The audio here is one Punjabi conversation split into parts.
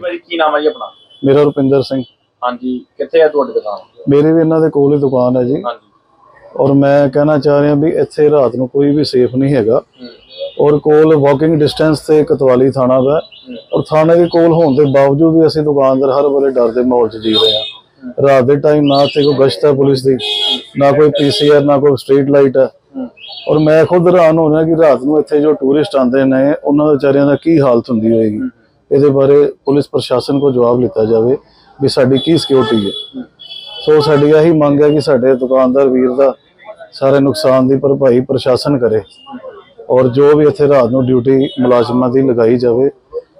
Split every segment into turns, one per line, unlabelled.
ਭਾਜੀ ਕੀ ਨਾਮ ਹੈ ਜੀ ਆਪਣਾ?
ਮੇਰਾ ਰੁਪਿੰਦਰ ਸਿੰਘ।
ਹਾਂਜੀ ਕਿੱਥੇ ਹੈ ਤੁਹਾਡੀ ਦੁਕਾਨ?
ਮੇਰੀ ਵੀ ਇਹਨਾਂ ਦੇ ਕੋਲ ਹੀ ਦੁਕਾਨ ਹੈ ਜੀ।
ਹਾਂਜੀ।
ਔਰ ਮੈਂ ਕਹਿਣਾ ਚਾਹ ਰਿਹਾ ਵੀ ਇੱਥੇ ਰਾਤ ਨੂੰ ਕੋਈ ਵੀ ਸੇਫ ਨਹੀਂ ਹੈਗਾ।
ਹੂੰ।
ਔਰ ਕੋਲ ਵਾਕਿੰਗ ਡਿਸਟੈਂਸ ਤੇ ਕਤਵਾਲੀ ਥਾਣਾ ਵਾ। ਔਰ ਥਾਣੇ ਦੇ ਕੋਲ ਹੋਣ ਦੇ ਬਾਵਜੂਦ ਵੀ ਅਸੀਂ ਦੁਕਾਨਦਾਰ ਹਰ ਵੇਲੇ ਡਰ ਦੇ ਮਾਹੌਲ 'ਚ ਜੀ ਰਹੇ ਹਾਂ। ਰਾਤ ਦੇ ਟਾਈਮ ਨਾ ਤੇ ਕੋਈ ਗਸ਼ਤ ਹੈ ਪੁਲਿਸ ਦੀ ਨਾ ਕੋਈ ਪੀਸੀਆਰ ਨਾ ਕੋਈ ਸਟਰੀਟ ਲਾਈਟ ਹੈ
ਹੂੰ।
ਔਰ ਮੈਂ ਖੁਦ ਹੈਰਾਨ ਹੋ ਰਿਹਾ ਕਿ ਰਾਤ ਨੂੰ ਇੱਥੇ ਜੋ ਟੂਰਿਸਟ ਆਉਂਦੇ ਨੇ ਉਹਨਾਂ ਦੇ ਵਿਚਾਰਿਆਂ ਦਾ ਕੀ ਹਾਲਤ ਹੁੰਦੀ ਹੋਏਗੀ। ਇਹਦੇ ਬਾਰੇ ਪੁਲਿਸ ਪ੍ਰਸ਼ਾਸਨ ਕੋ ਜਵਾਬ ਲਿੱਤਾ ਜਾਵੇ ਵੀ ਸਾਡੀ ਕੀ ਸਿਕਿਉਰਿਟੀ ਹੈ। ਸੋ ਸਾਡੀ ਇਹੀ ਮੰਗ ਹੈ ਕਿ ਸਾਡੇ ਦੁਕਾਨਦਾਰ ਵੀਰ ਦਾ ਸਾਰੇ ਨੁਕਸਾਨ ਦੀ ਭਰਪਾਈ ਪ੍ਰਸ਼ਾਸਨ ਕਰੇ ਔਰ ਜੋ ਵੀ ਇੱਥੇ ਰਾਤ ਨੂੰ ਡਿਊਟੀ ਮੁਲਾਜ਼ਮਾਂ ਦੀ ਲਗਾਈ ਜਾਵੇ,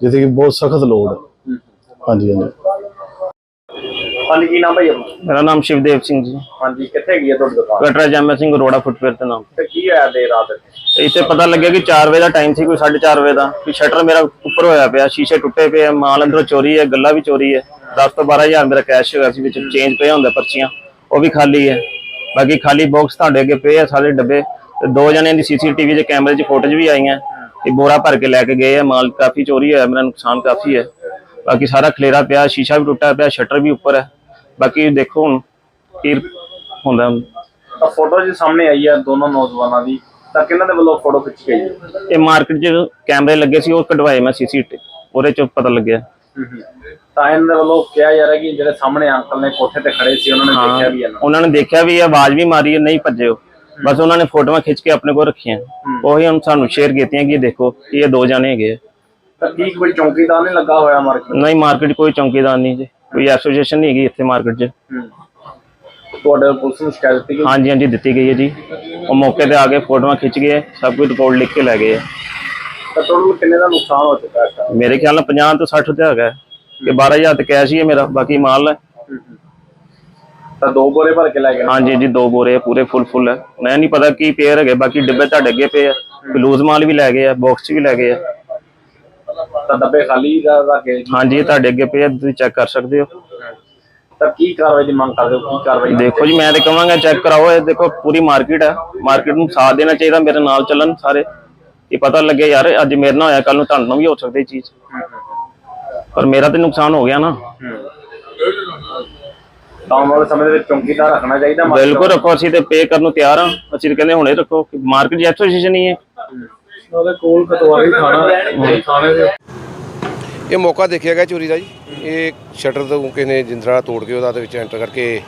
ਜਿਹਦੀ ਕਿ ਬਹੁਤ ਸਖਤ ਲੋੜ ਹੈ। ਹਾਂਜੀ ਹਾਂਜੀ।
ਹਾਂਜੀ ਕੀ ਨਾਮ ਭਾਈ ਆਪਣਾ?
ਮੇਰਾ ਨਾਮ ਸ਼ਿਵਦੇਵ ਸਿੰਘ ਜੀ।
ਹਾਂਜੀ ਕਿੱਥੇ ਹੈਗੀ ਹੈ ਤੁਹਾਡੀ ਦੁਕਾਨ?
ਕਟਰਾ ਜੈਮਾ ਸਿੰਘ ਅਰੋੜਾ ਫੁੱਟਵੇਅਰ ਤੇ ਨਾਮ।
ਤੇ ਕੀ ਹੋਇਆ ਦੇ ਰਾਤ?
ਤੇ ਇੱਥੇ ਪਤਾ ਲੱਗਿਆ ਕਿ 4 ਵਜੇ ਦਾ ਟਾਈਮ ਸੀ ਕੋਈ 4:30 ਵਜੇ ਦਾ। ਕਿ ਸ਼ਟਰ ਮੇਰਾ ਉੱਪਰ ਹੋਇਆ ਪਿਆ ਸ਼ੀਸ਼ੇ ਟੁੱਟੇ ਪਏ ਆ ਮਾਲ ਅੰਦਰੋਂ ਚੋਰੀ ਹੈ ਗੱਲਾਂ ਵੀ ਚੋਰੀ ਹੈ। 10 ਤੋਂ 12000 ਮੇਰਾ ਕੈਸ਼ ਹੋਇਆ ਸੀ ਵਿੱਚ ਚੇਂਜ ਪਿਆ ਹੁੰਦਾ ਪਰਚੀਆਂ ਉਹ ਵੀ ਖਾਲੀ ਹੈ। ਬਾਕੀ ਖਾਲੀ ਬਾਕਸ ਤੁਹਾਡੇ ਅੱਗੇ ਪਏ ਆ ਸਾਰੇ ਡੱਬੇ। ਤੇ ਦੋ ਜਣਿਆਂ ਦੀ ਸੀਸੀਟੀਵੀ ਦੇ ਕੈਮਰੇ 'ਚ ਫੋਟੋਜ਼ ਵੀ ਆਈਆਂ। ਇਹ ਬੋਰਾ ਭਰ ਕੇ ਲੈ ਕੇ ਗਏ ਆ ਮਾਲ ਕਾਫੀ ਚੋਰੀ ਹੋਇਆ ਮੇਰਾ ਨੁਕਸਾਨ ਕਾਫੀ ਹੈ। ਬਾਕੀ ਸਾਰਾ ਖਲੇਰਾ ਪਿਆ ਸ਼ੀਸ਼ਾ ਵੀ ਟੁੱਟਾ ਪਿਆ ਸ਼ਟਰ ਵੀ ਉੱਪਰ ਹੈ। ਬਾਕੀ ਦੇਖੋ ਹੁਣ ਕੀ ਹੁੰਦਾ।
ਤਾਂ ਫੋਟੋ ਜੀ ਸਾਹਮਣੇ ਆਈ ਹੈ ਦੋਨੋਂ ਨੌਜਵਾਨਾਂ ਦੀ। ਤਾਂ ਕਿਹਨਾਂ ਦੇ ਵੱਲੋਂ ਫੋਟੋ ਖਿੱਚੀ ਗਈ ਹੈ
ਇਹ ਮਾਰਕੀਟ 'ਚ ਕੈਮਰੇ ਲੱਗੇ ਸੀ ਉਹ ਕਢਵਾਏ ਮੈਂ ਸੀਸੀਟੀ ਉਹਦੇ 'ਚ ਪਤਾ ਲੱਗਿਆ।
ਤਾਂ ਇਹਨਾਂ ਦੇ ਵੱਲੋਂ ਕਿਹਾ ਜਾ ਰਿਹਾ ਕਿ ਜਿਹੜੇ ਸਾਹਮਣੇ ਅੰਕਲ ਨੇ ਕੋਠੇ ਤੇ ਖੜੇ ਸੀ ਉਹਨਾਂ ਨੇ ਦੇਖਿਆ ਵੀ ਇਹਨਾਂ
ਉਹਨਾਂ ਨੇ ਦੇਖਿਆ ਵੀ ਇਹ ਆਵਾਜ਼ ਵੀ ਮਾਰੀ ਹੈ ਨਹੀਂ ਭੱਜੇ ਉਹ ਬਸ ਉਹਨਾਂ ਨੇ ਫੋਟੋਆਂ ਖਿੱਚ ਕੇ ਆਪਣੇ ਕੋਲ ਰੱਖੀਆਂ। ਉਹੀ ਹੁਣ ਸਾਨੂੰ ਸ਼ੇਅਰ ਕੀਤੀਆਂ ਕਿ ਇਹ ਦੇਖੋ ਕਿ ਇਹ ਦੋ ਜਾਣੇ ਹੈਗੇ ਆ।
ਤਾਂ ਕੀ ਕੋਈ ਚੌਕੀਦਾਰ ਨਹੀਂ ਲੱਗਾ ਹੋਇਆ ਮਾਰਕੀਟ
ਨਹੀਂ ਮਾਰਕੀਟ ਕੋਈ ਚੌਂਕੀਦਾਰ ਨਹੀਂ ਜੀ। ਕੋਈ ਐਸੋਸੀਏਸ਼ਨ ਨਹੀਂ ਹੈਗੀ ਇੱਥੇ ਮਾਰਕੀਟ 'ਚ।
ਤੁਹਾਡੇ ਪੁਲਿਸ ਨੂੰ ਸ਼ਿਕਾਇਤ ਦਿੱਤੀ ਗਈ?
ਹਾਂਜੀ ਹਾਂਜੀ ਦਿੱਤੀ ਗਈ ਹੈ ਜੀ। ਉਹ ਮੌਕੇ ਤੇ ਆ ਕੇ ਫੋਟੋਆਂ ਖਿੱਚ ਗਏ ਸਭ ਕੁਝ ਰਿਪੋਰਟ ਲਿਖ ਕੇ ਲੈ ਗਏ ਆ
ਤਾਂ ਟੋਟਲ ਕਿੰਨੇ ਦਾ ਨੁਕਸਾਨ ਹੋ ਚੁੱਕਾ ਹੈ
ਮੇਰੇ ਖਿਆਲ ਨਾਲ 50 ਤੋਂ 60 ਤੇ ਹੈਗਾ ਕਿ 12000 ਤੇ ਕੈਸ਼ ਹੀ ਹੈ ਮੇਰਾ ਬਾਕੀ ਮਾਲ ਹੈ।
ਤਾਂ ਦੋ ਬੋਰੇ ਭਰ ਕੇ ਲੈ ਗਏ
ਹਾਂਜੀ ਜੀ ਦੋ ਬੋਰੇ ਪੂਰੇ ਫੁੱਲ ਫੁੱਲ ਹੈ। ਮੈਂ ਨਹੀਂ ਪਤਾ ਕੀ ਪੇਅਰ ਹੈਗੇ ਬਾਕੀ ਡੱਬੇ ਤੁਹਾਡੇ ਅੱਗੇ ਪਏ ਆ। ਲੂਜ਼ ਮਾਲ ਵੀ ਲੈ ਗਏ ਆ ਬਾਕਸ ਵੀ ਲੈ ਗਏ ਆ।
ਤਾਂ ਡੱਬੇ ਖਾਲੀ ਦਾ ਰੱਖੇ
ਹਾਂਜੀ ਇਹ ਤੁਹਾਡੇ ਅੱਗੇ ਪਏ ਆ ਤੁਸੀਂ ਚੈੱਕ ਕਰ ਸਕਦੇ ਹੋ।
ਤਾਂ ਕੀ ਕਾਰਵਾਈ ਦੀ ਮੰਗ ਕਰਦੇ ਹੋ? ਕੀ ਕਾਰਵਾਈ
ਦੇਖੋ ਜੀ ਮੈਂ ਤੇ ਕਹਾਂਗਾ ਚੈੱਕ ਕਰਾਓ। ਇਹ ਦੇਖੋ ਪੂਰੀ ਮਾਰਕੀਟ ਹੈ ਮਾਰਕੀਟ ਨੂੰ ਸਾਥ ਦੇਣਾ ਚਾਹੀਦਾ ਮੇਰੇ ਨਾਲ ਚੱਲਣ ਸਾਰੇ। ਇਹ ਪਤਾ ਲੱਗੇ ਯਾਰ ਅੱਜ ਮੇਰੇ ਨਾਲ ਹੋਇਆ ਕੱਲ ਨੂੰ ਤੁਹਾਨੂੰ ਵੀ ਹੋ ਸਕਦੀ ਇਹ ਚੀਜ਼। ਪਰ ਮੇਰਾ ਤੇ ਨੁਕਸਾਨ ਹੋ ਗਿਆ ਨਾ।
ਤਾਂ ਆਉਣ ਵਾਲੇ ਸਮੇਂ ਦੇ ਵਿੱਚ ਚੌਕੀਦਾਰ ਰੱਖਣਾ ਚਾਹੀਦਾ
ਬਿਲਕੁਲ ਰੱਖੋ ਅਸੀਂ ਤੇ ਪੇ ਕਰਨ ਨੂੰ ਤਿਆਰ ਹਾਂ। ਅਸੀਂ ਤਾਂ ਕਹਿੰਦੇ ਹੁਣੇ ਰੱਖੋ ਕਿ ਮਾਰਕੀਟ ਐਸੋਸੀਏਸ਼ਨ ਹੀ। ਹੈ।
ਉਹਦੇ ਕੋਲ ਕਤਵਾਲੀ ਥਾਣਾ ਥਾਣੇ ਦੇ
ਇਹ ਮੌਕਾ ਦੇਖਿਆ ਗਿਆ ਚੋਰੀ ਦਾ ਜੀ। ਇਹ ਸ਼ਟਰ ਤੋਂ ਕਿਸੇ ਨੇ ਜਿੰਦਰਾ ਤੋੜ ਕੇ ਉਹਦਾ ਦੇ ਵਿੱਚ ਐਂਟਰ ਕਰਕੇ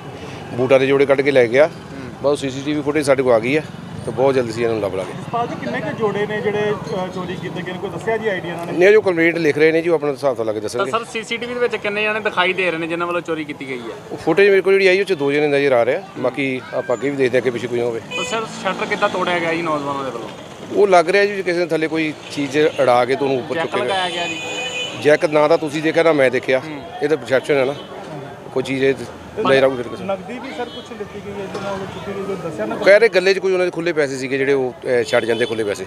ਬੂਟਾਂ ਦੇ ਜੋੜੇ ਕੱਢ ਕੇ ਲੈ ਗਿਆ। ਬਹੁਤ ਸੀਸੀਟੀਵੀ ਫੁਟੇਜ ਸਾਡੇ ਕੋਲ ਆ ਗਈ ਆ ਤੇ ਬਹੁਤ ਜਲਦੀ ਸੀ ਇਹਨਾਂ ਨੂੰ ਲੱਭ ਲਾਂਗੇ।
ਪਾਜੀ ਕਿੰਨੇ ਕੁ ਜੋੜੇ ਨੇ ਜਿਹੜੇ ਚੋਰੀ ਕੀਤੇ ਗਏ ਨੇ? ਕੋਈ ਦੱਸਿਆ ਜੀ ਆਈਡੀਆ ਇਹਨਾਂ ਨੇ?
ਜੋ ਕੰਪਲੇਂਟ ਲਿਖ ਰਹੇ ਨੇ ਜੀ ਉਹ ਆਪਣਾ ਹਿਸਾਬ ਤੋਂ ਲੱਗ ਦੱਸਣਗੇ।
ਸਰ ਸੀਸੀਟੀਵੀ ਦੇ ਵਿੱਚ ਕਿੰਨੇ ਜਣੇ ਦਿਖਾਈ ਦੇ ਰਹੇ ਨੇ ਜਿਨ੍ਹਾਂ ਵੱਲੋਂ ਚੋਰੀ ਕੀਤੀ ਗਈ ਹੈ?
ਉਹ ਫੁਟੇਜ ਮੇਰੇ ਕੋਲ ਜਿਹੜੀ ਆਈ ਉਹ ਚ ਦੋ ਜਣੇ ਨਜ਼ਰ ਆ ਰਿਹਾ ਬਾਕੀ ਆਪਾਂ ਅੱਗੇ ਵੀ ਦੇਖਦੇ ਹਾਂ ਕਿ ਪਿੱਛੇ ਕੋਈ ਹੋਵੇ।
ਸਰ ਸ਼ਟਰ ਕਿੱਦਾਂ ਤੋੜਿਆ ਗਿਆ ਜੀ ਨੌਜਵਾਨਾਂ ਦੇ ਵੱਲੋਂ?
ਉਹ ਲੱਗ ਰਿਹਾ ਜੀ ਕਿਸੇ ਨੇ ਥੱਲੇ ਕੋਈ ਚੀਜ਼ ਅੜਾ ਕੇ ਤੁਹਾਨੂੰ ਉੱਪਰ
ਚੈੱਕ
ਚੁੱਕੇਗਾ
ਲਗਾਇਆ ਗਿਆ ਜੀ।
ਜੈਕ ਨਾ ਤਾਂ ਤੁਸੀਂ ਦੇਖਿਆ ਨਾ ਮੈਂ ਦੇਖਿਆ। ਇਹ ਤਾਂ ਪਰਸੈਪਸ਼ਨ ਹੈ ਨਾ। ਕੋਈ ਚੀਜ਼ ਇਹ ਨਜ਼ਰ ਆਊ ਫਿਰ ਕਿਸੇ ਨੂੰ।
ਨਗਦੀ ਵੀ ਸਰ ਕੁਝ ਲਿੱਤੀ ਗਈ ਹੈ ਜਿਹਨਾਂ ਵੱਲੋਂ ਚੁੱਕੀ ਗਈ ਕੋਈ ਦੱਸਿਆ ਨਾ
ਉਹ ਕਹਿ ਰਹੇ ਗੱਲੇ 'ਚ ਕੋਈ ਉਹਨਾਂ ਦੇ ਖੁੱਲੇ ਪੈਸੇ ਸੀਗੇ ਜਿਹੜੇ ਉਹ ਅਹ, ਛੱਡ ਜਾਂਦੇ ਖੁੱਲੇ ਪੈਸੇ।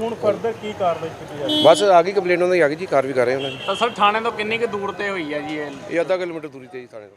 ਹੁਣ ਫਰਦਰ ਕੀ ਕਾਰਵਾਈ ਕੀਤੀ ਜਾਵੇ?
ਬਸ ਆ ਗਈ ਕੰਪਲੇਂਟ ਉਹਨਾਂ ਦੀ ਆ ਗਈ ਜੀ ਕਾਰ ਵੀ ਕਰ ਰਹੇ ਉਹਨਾਂ ਦੀ।
ਤਾਂ ਸਰ ਥਾਣੇ ਤੋਂ ਕਿੰਨੀ ਕੁ ਦੂਰ ਤੇ ਹੋਈ ਹੈ ਜੀ ਇਹ?
ਇਹ ਅੱਧਾ ਕਿਲੋਮੀਟਰ ਦੂਰੀ ਤੇ ਜੀ ਥਾਣੇ ਤੋਂ।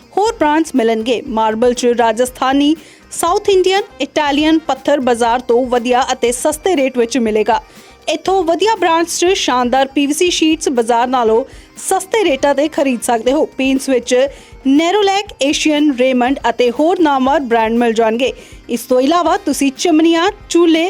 ਹੋਰ ਬ੍ਰਾਂਡਸ ਮਿਲਣਗੇ। ਮਾਰਬਲ ਚ ਰਾਜਸਥਾਨੀ, ਸਾਊਥ ਇੰਡੀਅਨ, ਇਟਾਲੀਅਨ ਪੱਥਰ ਬਾਜ਼ਾਰ ਤੋਂ ਵਧੀਆ ਅਤੇ ਸਸਤੇ ਰੇਟ ਵਿੱਚ ਮਿਲੇਗਾ। ਇੱਥੋਂ ਵਧੀਆ ਬ੍ਰਾਂਡਸ 'ਚ ਸ਼ਾਨਦਾਰ ਪੀਵੀਸੀ ਸ਼ੀਟਸ ਬਾਜ਼ਾਰ ਨਾਲੋਂ ਸਸਤੇ ਰੇਟਾਂ ਤੇ ਖਰੀਦ ਸਕਦੇ ਹੋ। ਪੇਂਟਸ ਵਿੱਚ ਨੈਰੋਲੈਕ, ਏਸ਼ੀਅਨ, ਰੇਮੰਡ ਅਤੇ ਹੋਰ ਨਾਮਵਰ ਬ੍ਰਾਂਡ ਮਿਲ ਜਾਣਗੇ। ਇਸ ਤੋਂ ਇਲਾਵਾ ਤੁਸੀਂ ਚਮਨੀਆਂ ਚੂਲੇ